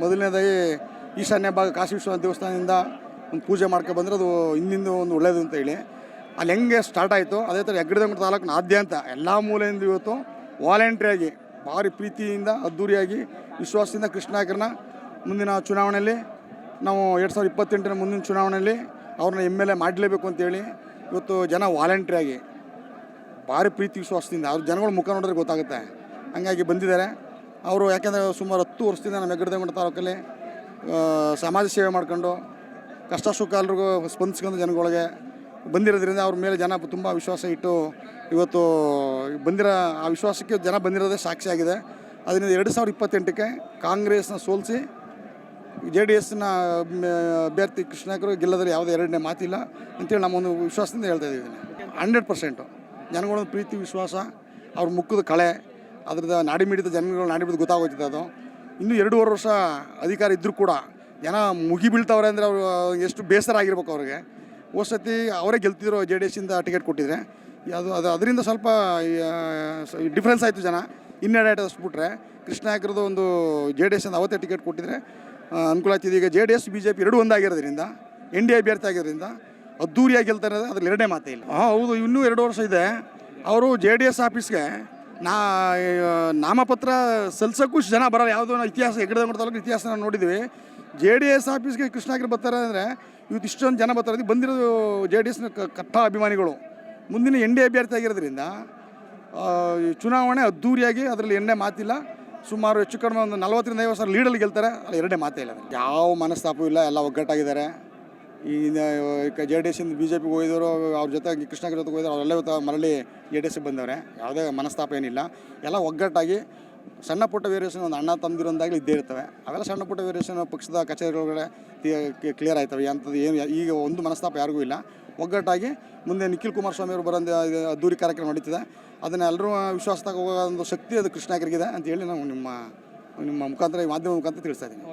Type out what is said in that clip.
ಮೊದಲನೇದಾಗಿ ಈಶಾನ್ಯ ಭಾಗ ಕಾಶಿ ವಿಶ್ವನಾಥ ದೇವಸ್ಥಾನದಿಂದ ಒಂದು ಪೂಜೆ ಮಾಡ್ಕೊಂಡು ಬಂದರೆ ಅದು ಹಿಂದಿಂದ ಒಂದು ಒಳ್ಳೆಯದು ಅಂತ ಹೇಳಿ. ಅಲ್ಲಿ ಹೆಂಗೆ ಸ್ಟಾರ್ಟ್ ಆಯಿತು ಅದೇ ಥರ ಹೆಗ್ಗಡದಂಗ ತಾಲೂಕಿನಾದ್ಯಂತ ಎಲ್ಲ ಮೂಲೆಯಿಂದ ಇವತ್ತು ವಾಲಂಟ್ರಿಯಾಗಿ ಭಾರಿ ಪ್ರೀತಿಯಿಂದ ಅದ್ಧೂರಿಯಾಗಿ ವಿಶ್ವಾಸದಿಂದ ಕೃಷ್ಣಾಕರನ್ನ ಮುಂದಿನ ಚುನಾವಣೆಯಲ್ಲಿ ನಾವು ಎರಡು ಸಾವಿರದ ಇಪ್ಪತ್ತೆಂಟರ ಮುಂದಿನ ಚುನಾವಣೆಯಲ್ಲಿ ಅವ್ರನ್ನ ಎಂ ಎಲ್ ಎ ಮಾಡಲೇಬೇಕು ಅಂತೇಳಿ ಇವತ್ತು ಜನ ವಾಲಂಟ್ರಿಯಾಗಿ ಭಾರಿ ಪ್ರೀತಿ ವಿಶ್ವಾಸದಿಂದ ಅವ್ರ ಜನಗಳ ಮುಖ ನೋಡಿದ್ರೆ ಗೊತ್ತಾಗುತ್ತೆ. ಹಂಗಾಗಿ ಬಂದಿದ್ದಾರೆ. ಅವರು ಯಾಕೆಂದರೆ ಸುಮಾರು ಹತ್ತು ವರ್ಷದಿಂದ ನಮ್ಮ ಹೆಗ್ಗಡದೇಗುಂಡ ತಾಲೂಕಲ್ಲಿ ಸಮಾಜ ಸೇವೆ ಮಾಡ್ಕೊಂಡು ಕಷ್ಟ ಸುಖ ಎಲ್ರಿಗೂ ಸ್ಪಂದಿಸ್ಕೊಂಡು ಜನಗಳಿಗೆ ಬಂದಿರೋದ್ರಿಂದ ಅವ್ರ ಮೇಲೆ ಜನ ತುಂಬ ವಿಶ್ವಾಸ ಇಟ್ಟು ಇವತ್ತು ಬಂದಿರೋ, ಆ ವಿಶ್ವಾಸಕ್ಕೆ ಜನ ಬಂದಿರೋದೇ ಸಾಕ್ಷಿಯಾಗಿದೆ ಅದರಿಂದ ಎರಡು ಸಾವಿರದ ಇಪ್ಪತ್ತೆಂಟಕ್ಕೆ ಕಾಂಗ್ರೆಸ್ನ ಸೋಲಿಸಿ ಜೆ ಡಿ ಎಸ್ನ ಅಭ್ಯರ್ಥಿ ಕೃಷ್ಣಕರು ಗೆಲ್ಲದ್ರೆ ಯಾವುದೇ ಎರಡನೇ ಮಾತಿಲ್ಲ ಅಂತೇಳಿ ನಮ್ಮೊಂದು ವಿಶ್ವಾಸದಿಂದ ಹೇಳ್ತಾ ಇದ್ದೀನಿ ಹಂಡ್ರೆಡ್ ಪರ್ಸೆಂಟು. ಜನಗಳೊಂದು ಪ್ರೀತಿ, ವಿಶ್ವಾಸ, ಅವ್ರ ಮುಖದ ಕಳೆ ಅದ್ರದ್ದು ನಾಡಿ ಮಿಡಿದ ಜನಗಳು ನಾಡಿ ಮಿಡಿದು ಗೊತ್ತಾಗೋಗ್ತದೆ ಅದು. ಇನ್ನೂ ಎರಡೂವರೆ ವರ್ಷ ಅಧಿಕಾರ ಇದ್ದರೂ ಕೂಡ ಜನ ಮುಗಿ ಬೀಳ್ತಾವ್ರೆ ಅಂದರೆ ಅವರು ಎಷ್ಟು ಬೇಸರ ಆಗಿರ್ಬೇಕು ಅವ್ರಿಗೆ. ಸತಿ ಅವರೇ ಗೆಲ್ತಿದ್ರು ಜೆ ಡಿ ಎಸ್ಸಿಂದ ಟಿಕೆಟ್ ಕೊಟ್ಟಿದ್ರೆ. ಅದು ಅದು ಅದರಿಂದ ಸ್ವಲ್ಪ ಡಿಫ್ರೆನ್ಸ್ ಆಯಿತು ಜನ. ಇನ್ನೆರಡು ಅಷ್ಟ್ಬಿಟ್ರೆ ಕೃಷ್ಣ ಹಾಕಿರೋದು ಒಂದು ಜೆ ಡಿ ಎಸ್ಸಿಂದ ಅವತ್ತೇ ಟಿಕೆಟ್ ಕೊಟ್ಟಿದ್ರೆ ಅನುಕೂಲ ಆಗ್ತಿದೆ. ಈಗ J D S, B J P ಎರಡೂ ಒಂದಾಗಿರೋದ್ರಿಂದ, ಎನ್ ಡಿ ಎ ಅಭ್ಯರ್ಥಿ ಆಗಿರೋದ್ರಿಂದ ಅದ್ದೂರಿಯಾಗಿ ಗೆಲ್ತಾರೆ ಅದ್ರಲ್ಲಿ ಎರಡೇ ಮಾತೇ ಇಲ್ಲ. ಹಾಂ, ಹೌದು. ಇನ್ನೂ ಎರಡು ವರ್ಷ ಇದೆ. ಅವರು ಜೆ ಡಿ ಎಸ್ ಆಫೀಸ್ಗೆ ನಾ ನಾಮಪತ್ರ ಸಲ್ಸೋಕ್ಕೂ ಜನ ಬರಲ್ಲ. ಯಾವುದೋ ಇತಿಹಾಸ, ಹೆಗ್ಗಡೆ ತಾಲೂಕು ಇತಿಹಾಸ ನಾವು ನೋಡಿದ್ವಿ. ಜೆ ಡಿ ಎಸ್ ಆಫೀಸ್ಗೆ ಕೃಷ್ಣಾಗಿರಿ ಬರ್ತಾರೆ ಅಂದರೆ, ಇವತ್ತು ಇಷ್ಟೊಂದು ಜನ ಬರ್ತಾರೆ. ಇದು ಬಂದಿರೋದು ಜೆ ಡಿ ಎಸ್ನ ಕಟ್ಟ ಅಭಿಮಾನಿಗಳು. ಮುಂದಿನ ಎನ್ ಡಿ ಅಭ್ಯರ್ಥಿ ಆಗಿರೋದ್ರಿಂದ ಚುನಾವಣೆ ಅದ್ದೂರಿಯಾಗಿ ಅದರಲ್ಲಿ ಎಣ್ಣೆ ಮಾತಿಲ್ಲ. ಸುಮಾರು ಹೆಚ್ಚು ಕಡಿಮೆ ಒಂದು ನಲವತ್ತರಿಂದ ಐವತ್ತು ಸಾವಿರ ಲೀಡಲ್ಲಿ ಗೆಲ್ತಾರೆ. ಅಲ್ಲಿ ಎರಡೇ ಮಾತೇ ಇಲ್ಲ. ಯಾವ ಮನಸ್ತಾಪವೂ ಇಲ್ಲ. ಎಲ್ಲ ಒಗ್ಗಟ್ಟಾಗಿದ್ದಾರೆ. ಈ ಜೆ ಡಿ ಎಸ್ಸಿಂದ ಬಿ ಜೆ ಪಿಗೆ ಹೋಗಿದ್ರು ಅವ್ರ ಜೊತೆ ಕೃಷ್ಣಗಿರಿ ಜೊತೆಗೆ ಹೋಗಿದ್ರು ಅವರೆಲ್ಲ ಇವತ್ತು ಮರಳಿ ಜೆ ಡಿ ಎಸ್ಗೆ ಬಂದವ್ರೆ. ಯಾವುದೇ ಮನಸ್ತಾಪ ಏನಿಲ್ಲ. ಎಲ್ಲ ಒಗ್ಗಟ್ಟಾಗಿ ಸಣ್ಣ ಪುಟ್ಟ ವೇರಿಯೇಷನ್ ಒಂದು ಅಣ್ಣ ತಂದಿರೋದಾಗಲಿ ಇದ್ದೇ ಇರ್ತವೆ. ಅವೆಲ್ಲ ಸಣ್ಣ ಪುಟ್ಟ ವೇರಿಯೇಷನ್ ಪಕ್ಷದ ಕಚೇರಿಗಳೊಳಗಡೆ ಕ್ಲಿಯರ್ ಆಯ್ತವೆ. ಅಂಥದ್ದು ಏನು, ಈಗ ಒಂದು ಮನಸ್ತಾಪ ಯಾರಿಗೂ ಇಲ್ಲ. ಒಗ್ಗಟ್ಟಾಗಿ ಮುಂದೆ ನಿಖಿಲ್ ಕುಮಾರಸ್ವಾಮಿ ಅವರು ಬರೋದು ಅದ್ದೂರಿ ಕಾರ್ಯಕ್ರಮ ನಡೀತಿದೆ. ಅದನ್ನ ಎಲ್ಲರೂ ವಿಶ್ವಾಸದಾಗ ಹೋಗೋ ಒಂದು ಶಕ್ತಿ ಅದು ಕೃಷ್ಣಾಗರಿಗಿದೆ ಅಂತ ಹೇಳಿ ನಾವು ನಿಮ್ಮ ನಿಮ್ಮ ಮುಖಾಂತರ, ಈ ಮಾಧ್ಯಮ ಮುಖಾಂತರ ತಿಳಿಸ್ತಾ ಇದ್ದೀನಿ.